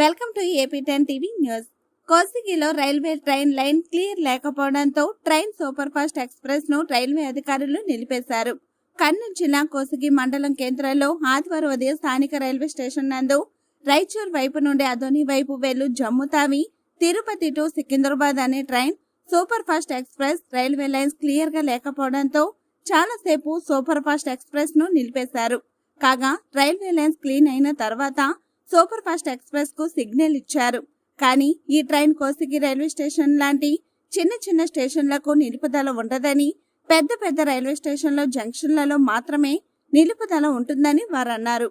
Welcome to AP ten TV news. కోసిగిలో railway train line clear లేకపోవడంతో train super fast ఎక్స్ప్రెస్ను railway అధికారులు నిలిపేశారు. కర్నూలు జిల్లా కోసిగి మండలం కేంద్రంలో ఆదివారం ఉదయం స్థానిక రైల్వే స్టేషన్ నందు రైచూర్ వైపు నుండి అదోని వైపు వెళ్ళు జమ్ము తావి తిరుపతి టు సికింద్రాబాద్ అనే train super fast express railway lines క్లియర్గా లేకపోవడంతో చాలాసేపు సూపర్ ఫాస్ట్ ఎక్స్ప్రెస్ను నిలిపేశారు. కాగా రైల్వే లైన్స్ క్లీన్ అయిన తర్వాత సూపర్ ఫాస్ట్ ఎక్స్ప్రెస్కు సిగ్నల్ ఇచ్చారు. కానీ ఈ ట్రైన్ కోసిగి రైల్వే స్టేషన్ లాంటి చిన్న చిన్న స్టేషన్లకు నిలుపుదల ఉండదని పెద్ద పెద్ద రైల్వే స్టేషన్లో జంక్షన్లలో మాత్రమే నిలుపుదల ఉంటుందని వారన్నారు.